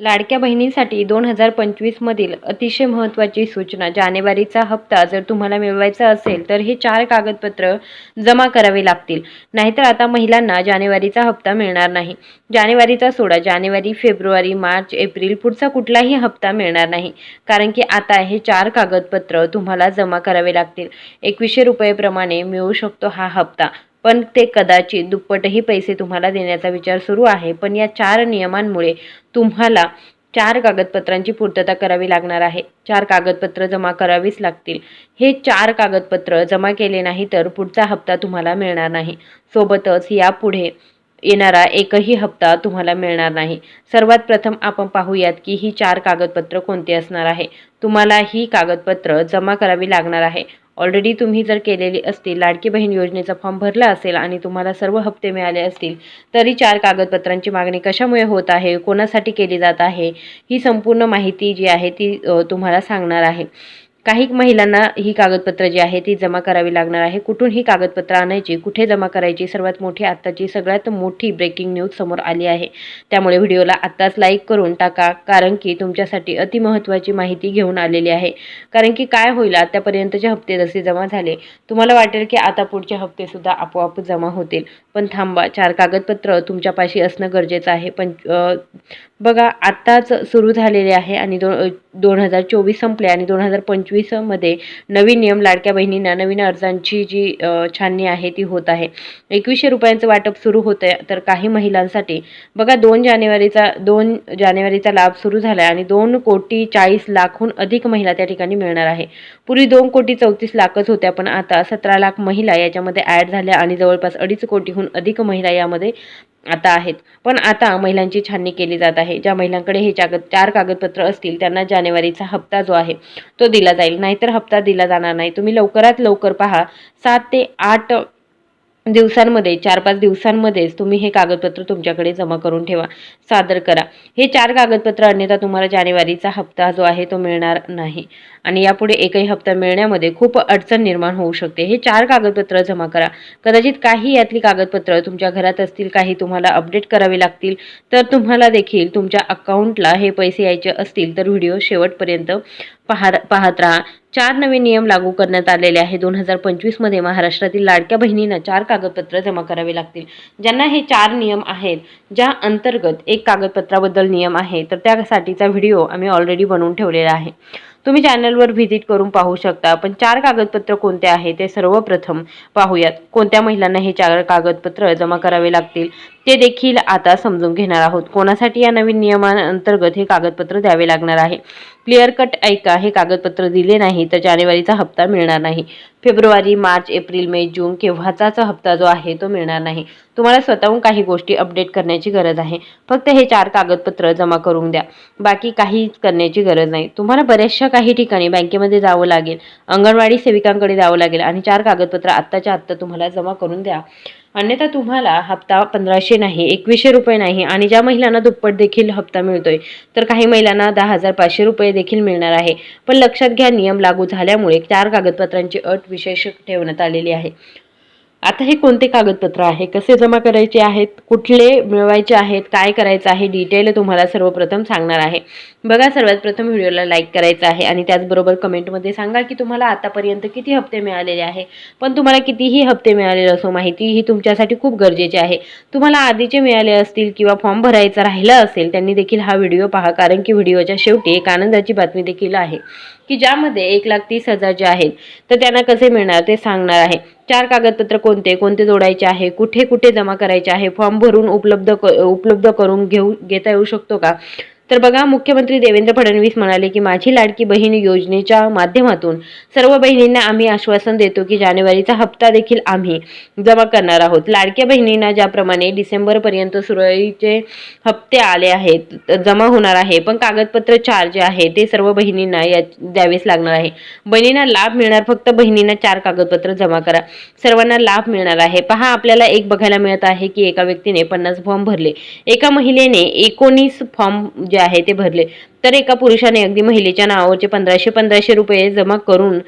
लाडक्या बहिणींसाठी दोन हजार पंचवीसमधील अतिशय महत्त्वाची सूचना. जानेवारीचा हप्ता जर तुम्हाला मिळवायचा असेल तर हे चार कागदपत्र जमा करावे लागतील. नाहीतर आता महिलांना जानेवारीचा हप्ता मिळणार नाही. जानेवारीचा सोडा. जानेवारी फेब्रुवारी मार्च एप्रिल पुढचा कुठलाही हप्ता मिळणार नाही. कारण की आता हे चार कागदपत्र तुम्हाला जमा करावे लागतील. एकवीसशे रुपयेप्रमाणे मिळू शकतो हा हप्ता. पण ते कदाचित दुप्पटही पैसे तुम्हाला देण्याचा विचार सुरू आहे. पण या चार नियमांमुळे तुम्हाला चार कागदपत्रांची पूर्तता करावी लागणार आहे. चार कागदपत्र जमा करावीच लागतील. हे चार कागदपत्र जमा केले नाही तर पुढचा हप्ता तुम्हाला मिळणार नाही. सोबतच यापुढे येणारा एकही हप्ता तुम्हाला मिळणार नाही. सर्वात प्रथम आपण पाहूयात की ही चार कागदपत्र कोणती असणार आहे? तुम्हाला ही कागदपत्र जमा करावी लागणार आहे. ऑलरेडी तुम्ही जर केलेली असतील लाडकी बहीण योजनेचा फॉर्म भरला असेल आणि तुम्हाला सर्व हप्ते मिळाले असतील तरी चार कागदपत्रांची मागणी कशामुळे होत आहे कोणासाठी केली जात आहे ही संपूर्ण माहिती जी आहे ती तुम्हाला सांगणार आहे. काही महिलांना ही कागदपत्रं जी आहे ती जमा करावी लागणार आहे. कुठून ही कागदपत्र आणायची कुठे जमा करायची सर्वात मोठी आत्ताची सगळ्यात मोठी ब्रेकिंग न्यूज समोर आली आहे. त्यामुळे व्हिडिओला आत्ताच लाईक करून टाका कारण की तुमच्यासाठी अतिमहत्त्वाची माहिती घेऊन आलेली आहे. कारण की काय होईल आतापर्यंतचे हप्ते जसे जमा झाले तुम्हाला वाटेल की आता पुढचे हप्तेसुद्धा आपोआप जमा होतील. पण थांबा चार कागदपत्र तुमच्यापाशी असणं गरजेचं आहे. पण बघा आत्ताच सुरू झालेले आहे आणि दो दोन हजार चोवीस संपले आणि दोन हजार पंचवीसमध्ये नवीन नियम लाडक्या बहिणींना नवीन अर्जांची जी छाननी आहे ती होत आहे. एकवीसशे रुपयांचं वाटप सुरू होतं आहे तर काही महिलांसाठी. बघा दोन जानेवारीचा दोन जानेवारीचा लाभ सुरू झाला आहे आणि दोन कोटी चाळीस लाखहून अधिक महिला त्या ठिकाणी मिळणार आहे. पूर्वी दोन कोटी चौतीस लाखच होत्या पण आता सतरा लाख महिला याच्यामध्ये ॲड झाल्या आणि जवळपास अडीच कोटीहून अधिक महिला यामध्ये आता आहेत. पण आता महिलांची छाननी केली जात आहे. ज्या महिलांकडे हे जागत चार कागदपत्र असतील त्यांना जानेवारीचा हप्ता जो आहे तो दिला जाईल. नाहीतर हप्ता दिला जाणार नाही. तुम्ही लवकरात लवकर पहा. सात ते आठ दिवसांमध्ये चार पाच दिवसांमध्येच तुम्ही हे कागदपत्र तुमच्याकडे जमा करून ठेवा सादर करा. हे चार कागदपत्र अन्यथा तुम्हाला जानेवारीचा हप्ता जो आहे तो मिळणार नाही. आणि यापुढे एकही हप्ता मिळण्यामध्ये खूप अडचण निर्माण होऊ शकते. हे चार कागदपत्र जमा करा. कदाचित काही यातली कागदपत्र तुमच्या घरात असतील काही तुम्हाला अपडेट करावी लागतील तर तुम्हाला देखील तुमच्या अकाउंटला हे पैसे यायचे असतील तर व्हिडिओ शेवटपर्यंत पाहत पाहत राहा चार नवीन नियम लागू करण्यात आलेले आहे दोन हजार पंचवीसमध्ये महाराष्ट्रातील लाडक्या बहिणींना चार कागदपत्र जमा करावे लागतील. ज्यांना हे चार नियम आहेत ज्या अंतर्गत एक कागदपत्राबद्दल नियम आहे तर त्यासाठीचा व्हिडिओ आम्ही ऑलरेडी बनवून ठेवलेला आहे. तुम्ही चॅनलवर व्हिजिट करून पाहू शकता. पण चार कागदपत्र कोणते आहे ते सर्वप्रथम पाहूयात. कोणत्या महिलांना हे चार कागदपत्र जमा करावे लागतील? ते देखील आता समजून घेणार आहोत. कोणासाठी या नवीन नियमांतर्गत हे कागदपत्र द्यावे लागणार आहे? क्लिअर कट ऐका हे कागदपत्र दिले नाही तर जानेवारीचा हप्ता मिळणार नाही. फेब्रुवारी मार्च एप्रिल मे जून केव्हाचाचा हप्ता जो आहे तो मिळणार नाही. तुम्हाला स्वतःहून काही गोष्टी अपडेट करण्याची गरज आहे. फक्त हे चार कागदपत्र जमा करून द्या. बाकी काही करण्याची गरज नाही. तुम्हाला बऱ्याचशा काही ठिकाणी बँकेमध्ये जावं लागेल. अंगणवाडी सेविकांकडे जावं लागेल आणि चार कागदपत्र आत्ताच्या आत्ता तुम्हाला जमा करून द्या. अन्यथा तुम्हाला हप्ता पंधराशे नाही एकवीसशे रुपये नाही आणि ज्या महिलांना दुप्पट देखील हप्ता मिळतोय तर काही महिलांना दहा हजार पाचशे रुपये देखील मिळणार आहे. पण लक्षात घ्या नियम लागू झाल्यामुळे चार कागदपत्रांची अट विशेष ठेवण्यात आलेली आहे. आता हे कोणते कागदपत्र आहे? कसे जमा करायचे आहेत? कुठले मिळवायचे आहेत? काय करायचं आहे? डिटेल तुम्हाला सर्वप्रथम सांगणार आहे. बघा सर्वात प्रथम व्हिडिओला लाईक करायचं आहे आणि त्याचबरोबर कमेंटमध्ये सांगा की तुम्हाला आतापर्यंत किती हप्ते मिळालेले आहे? पण तुम्हाला कितीही हप्ते मिळालेले असो माहिती ही तुमच्यासाठी खूप गरजेची आहे. तुम्हाला आधीचे मिळाले असतील किंवा फॉर्म भरायचा राहिला असेल त्यांनी देखील हा व्हिडिओ पहा. कारण की व्हिडिओच्या शेवटी एक आनंदाची बातमी देखील आहे. की ज्यामध्ये एक लाख तीस हजार जे आहेत तर त्यांना कसे मिळणार ते सांगणार आहे. चार कागदपत्र कोणते? कोणते जोडायचे आहे? कुठे कुठे जमा करायचे आहे? फॉर्म भरून उपलब्ध क उपलब्ध करून घेऊ घेता येऊ शकतो का? तर बघा मुख्यमंत्री देवेंद्र फडणवीस म्हणाले की माझी लाडकी बहीण योजनेच्या माध्यमातून सर्व बहिणींना आम्ही आश्वासन देतो की जानेवारीचा हप्ता देखील आम्ही जमा करणार आहोत. लाडक्या बहिणींना ज्याप्रमाणे डिसेंबरपर्यंत सुरळीचे हप्ते आले आहेत जमा होणार आहे पण कागदपत्र चार जे आहे ते सर्व बहिणींना या द्यावेच लागणार आहे. बहिणींना लाभ मिळणार फक्त बहिणींना चार कागदपत्र जमा करा. सर्वांना लाभ मिळणार आहे. पहा आपल्याला एक बघायला मिळत आहे की एका व्यक्तीने पन्नास फॉर्म भरले. एका महिलेने एकोणीस फॉर्म जे आहे ते भरले. तर एका पुरुषाने अगदी महिलेच्या नावावरचे पंधराशे पंधराशे रुपये जमा करून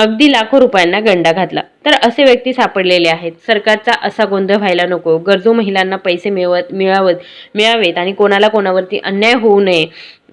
अगदी लाखो रुपयांना गंडा घातला. तर असे व्यक्ती सापडलेले आहेत. सरकारचा असा गोंधळ व्हायला नको. गरजू महिलांना पैसे मिळवत मिळावत मिळावेत आणि कोणाला कोणावरती अन्याय होऊ नये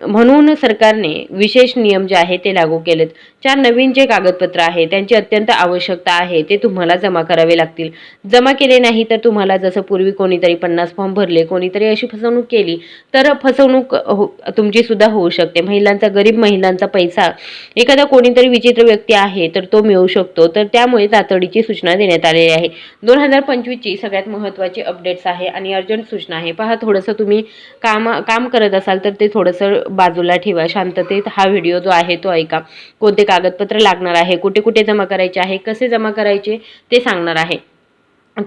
म्हणून सरकारने विशेष नियम जे आहे ते लागू केलेत. चार नवीन जे कागदपत्र आहे त्यांची अत्यंत आवश्यकता आहे ते तुम्हाला जमा करावे लागतील. जमा केले नाही तर तुम्हाला जसं पूर्वी कोणीतरी पन्नास फॉर्म भरले कोणीतरी अशी फसवणूक केली तर फसवणूक हो तुमची सुद्धा होऊ शकते. महिलांचा गरीब महिलांचा पैसा एखादा कोणीतरी विचित्र व्यक्ती आहे तर तो मिळू शकतो. तर त्यामुळे तातडीची सूचना देण्यात आलेली आहे. दोन हजार पंचवीसची सगळ्यात महत्त्वाची अपडेट्स आहे आणि अर्जंट सूचना आहे. पहा थोडंसं तुम्ही काम काम करत असाल तर ते थोडंसं बाजूला ठेवा. शांततेत हा व्हिडिओ जो आहे तो ऐका. कोणते कागदपत्र लागणार आहे कुठे कुठे जमा करायचे आहे कसे जमा करायचे ते सांगणार आहे.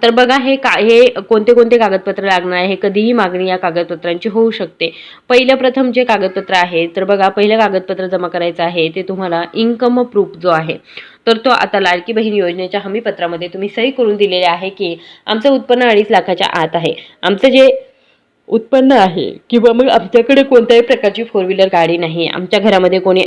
तर बघा हे का हे कोणते कोणते कागदपत्र लागणार आहे कधीही मागणी या कागदपत्रांची होऊ शकते. पहिलं प्रथम जे कागदपत्र आहे तर बघा पहिलं कागदपत्र जमा करायचं आहे ते तुम्हाला इन्कम प्रूफ जो आहे तर तो आता लाडकी बहीण योजनेच्या हमीपत्रामध्ये तुम्ही सही करून दिलेले आहे की आमचं उत्पन्न अडीच लाखाच्या आत आहे. आमचं जे उत्पन्न आहे. किंवा मग आमच्याकडे कोणत्याही प्रकारची फोर व्हीलर गाडी नाही. आमच्या घरामध्ये कोणी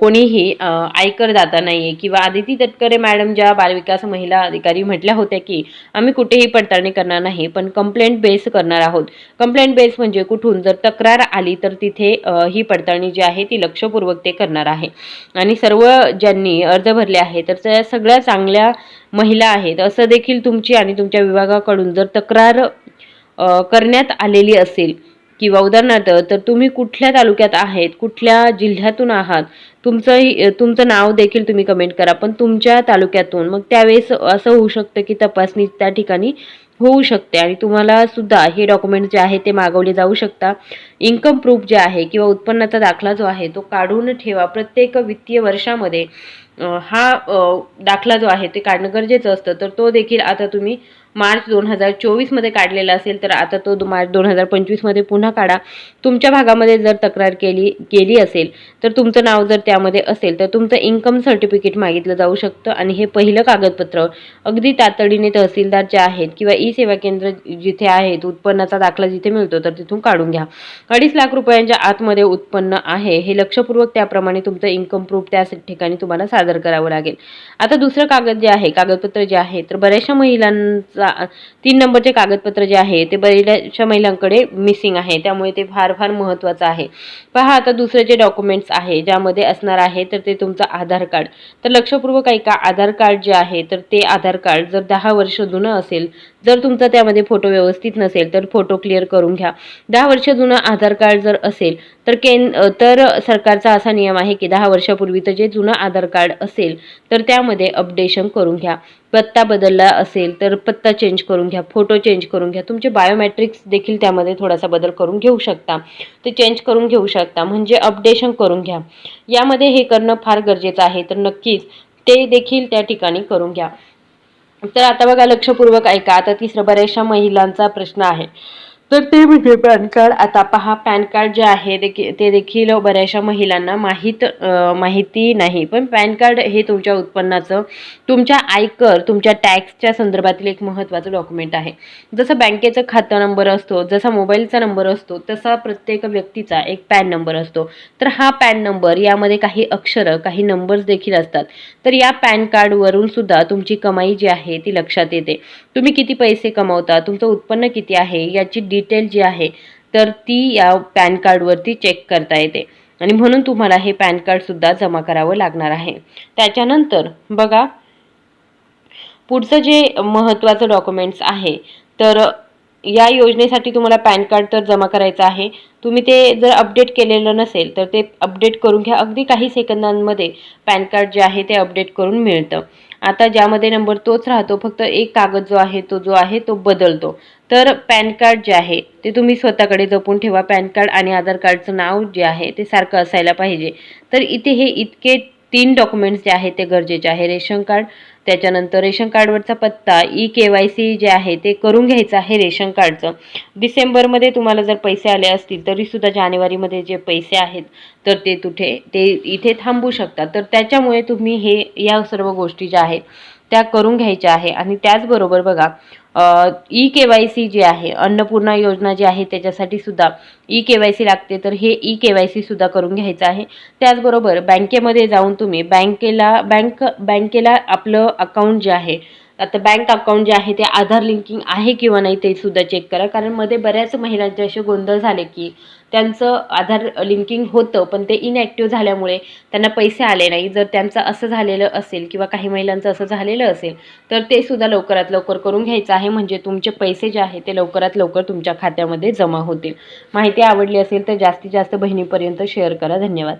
कोणीही आयकर दाता नाही आहे किंवा आदिती तटकरे मॅडम ज्या बालविकास महिला अधिकारी म्हटल्या होत्या की आम्ही कुठेही पडताळणी करणार नाही पण कंप्लेंट बेस करणार आहोत. कंप्लेंट बेस म्हणजे कुठून? जर तक्रार आली तर तिथे ही पडताळणी जी आहे ती लक्षपूर्वक ते करणार आहे. आणि सर्व ज्यांनी अर्ज भरले आहे तर त्या सगळ्या चांगल्या महिला आहेत. असं देखील तुमची आणि तुमच्या विभागाकडून जर तक्रार करण्यात आलेली असेल. किंवा उदाहरणार्थ तर तुम्ही कुठल्या तालुक्यात आहेत कुठल्या जिल्ह्यातून आहात तुमचं तुमचं नाव देखील तुम्ही कमेंट करा. पण तुमच्या तालुक्यातून मग त्यावेळेस असं होऊ शकतं की तपासणी त्या ठिकाणी होऊ शकते. आणि तुम्हाला सुद्धा हे डॉक्युमेंट जे आहे ते मागवले जाऊ शकता. इन्कम प्रूफ जे आहे किंवा उत्पन्नाचा दाखला जो आहे तो काढून ठेवा. प्रत्येक वित्तीय वर्षामध्ये हा दाखला जो आहे ते काढणं गरजेचं असतं. तर तो देखील आता तुम्ही मार्च दोन हजार चोवीसमध्ये काढलेला असेल तर आता तो मार्च दोन हजार पंचवीसमध्ये पुन्हा काढा. तुमच्या भागामध्ये जर तक्रार केली केली असेल तर तुमचं नाव जर त्यामध्ये असेल तर तुमचं इन्कम सर्टिफिकेट मागितलं जाऊ शकतं आणि हे पहिलं कागदपत्र अगदी तातडीने तहसीलदार जे आहेत किंवा ई सेवा केंद्र जिथे आहेत उत्पन्नाचा दाखला जिथे मिळतो तर तिथून काढून घ्या. अडीच लाख रुपयांच्या आतमध्ये उत्पन्न आहे हे लक्षपूर्वक त्याप्रमाणे तुमचं इन्कम प्रूफ त्या ठिकाणी तुम्हाला सादर करावं लागेल. आता दुसरं कागद जे आहे कागदपत्र जे आहे तर बऱ्याचशा महिलांचा तीन नंबरचे कागदपत्र जे आहे ते बऱ्याचशा महिलांकडे मिसिंग आहे. त्यामुळे ते फार फार महत्त्वाचं आहे. पहा आता दुसरे जे डॉक्युमेंट्स आहे ज्यामध्ये असणार आहे तर ते तुमचं आधार कार्ड तर लक्षपूर्वक ऐका आधार कार्ड जे आहे तर ते आधार कार्ड जर दहा वर्ष जुनं असेल जर तुमचा त्यामध्ये फोटो व्यवस्थित नसेल तर फोटो क्लिअर करून घ्या. दहा वर्ष जुनं आधार कार्ड जर असेल तर केन तर सरकारचा असा नियम आहे की दहा वर्षापूर्वीचं जे जुनं आधार कार्ड असेल तर त्यामध्ये अपडेशन करून घ्या. पत्ता बदलला असेल तर पत्ता चेंज करून घ्या फोटो चेंज करून घ्या. तुमचे बायोमॅट्रिक्स देखील त्यामध्ये थोडासा बदल करून घेऊ शकता. ते चेंज करून घेऊ शकता म्हणजे अपडेशन करून घ्या. यामध्ये हे करणं फार गरजेचं आहे तर नक्कीच ते देखील त्या ठिकाणी करून घ्या. तर आता बघा लक्षपूर्वक ऐका. आता तिसरं बऱ्याचशा महिलांचा प्रश्न आहे. तर ते म्हणजे पॅन कार्ड. आता पहा पॅन कार्ड जे आहे देखी ते देखील बऱ्याचशा महिलांना माहीत माहिती नाही. पण पॅन कार्ड हे तुमच्या उत्पन्नाचं तुमच्या आयकर तुमच्या टॅक्सच्या संदर्भातील एक महत्त्वाचं डॉक्युमेंट आहे. जसं बँकेचं खातं नंबर असतो जसा मोबाईलचा नंबर असतो तसा प्रत्येक व्यक्तीचा एक पॅन नंबर असतो. तर हा पॅन नंबर यामध्ये काही अक्षरं काही नंबर्स देखील असतात. तर या पॅन कार्डवरून सुद्धा तुमची कमाई जी आहे ती लक्षात येते. तुम्ही किती पैसे कमावता तुमचं उत्पन्न किती आहे याची डिटेल डिटेल जी आहे तर ती या पॅन कार्डवरती चेक करता येते. आणि म्हणून तुम्हाला हे पॅन कार्डसुद्धा जमा करावं लागणार आहे. त्याच्यानंतर बघा पुढचं जे महत्त्वाचं डॉक्युमेंट्स आहे तर या योजनेसाठी तुम्हाला पॅन कार्ड तर जमा करायचं आहे. तुम्ही ते जर अपडेट केलेलं नसेल तर ते अपडेट करून घ्या. अगदी काही सेकंदांमध्ये पॅन कार्ड जे आहे ते अपडेट करून मिळतं. आता ज्यामध्ये नंबर तोच राहतो फक्त एक कागद जो आहे तो जो आहे तो बदलतो. तर पॅन कार्ड जे आहे ते तुम्ही स्वतःकडे जपून ठेवा. पॅन कार्ड आणि आधार कार्डचं नाव जे आहे ते सारखं असायला पाहिजे. तर इथे हे इतके तीन डॉक्युमेंट्स जे आहे ते गरजेचे आहे. रेशन कार्ड त्याच्यानंतर रेशन कार्डवरचा पत्ता ई के वाय सी जे आहे ते करून घ्यायचं आहे रेशन कार्डचं. डिसेंबरमध्ये तुम्हाला जर पैसे आले असतील तरीसुद्धा जानेवारीमध्ये जे पैसे आहेत तर ते तुठे ते इथे थांबू शकतात. तर त्याच्यामुळे तुम्ही हे या सर्व गोष्टी ज्या आहेत त्या करून घ्यायच्या आहे. आणि त्याचबरोबर बघा ई के वाय सी जी आहे अन्नपूर्णा योजना जी आहे त्याच्यासाठी सुद्धा ई के वाय सी लागते. तर हे ई के वाय सी सुद्धा करून घ्यायचं आहे. त्याचबरोबर बँकेमध्ये जाऊन तुम्ही बँकेला बँक बँकेला आपलं अकाउंट जे आहे आता बँक अकाउंट जे आहे ते आधार लिंकिंग आहे किंवा नाही ते सुद्धा चेक करा. कारण मध्ये बऱ्याच महिलांचे असे गोंधळ झाले की त्यांचं आधार लिंकिंग होतं पण ते इनॲक्टिव्ह झाल्यामुळे त्यांना पैसे आले नाही. जर त्यांचं असं झालेलं असेल किंवा काही महिलांचं असं झालेलं असेल तर ते सुद्धा लवकरात लवकर करून घ्यायचं आहे. म्हणजे तुमचे पैसे जे आहे ते लवकरात लवकर तुमच्या खात्यामध्ये जमा होतील. माहिती आवडली असेल तर जास्तीत जास्त बहिणीपर्यंत शेअर करा. धन्यवाद.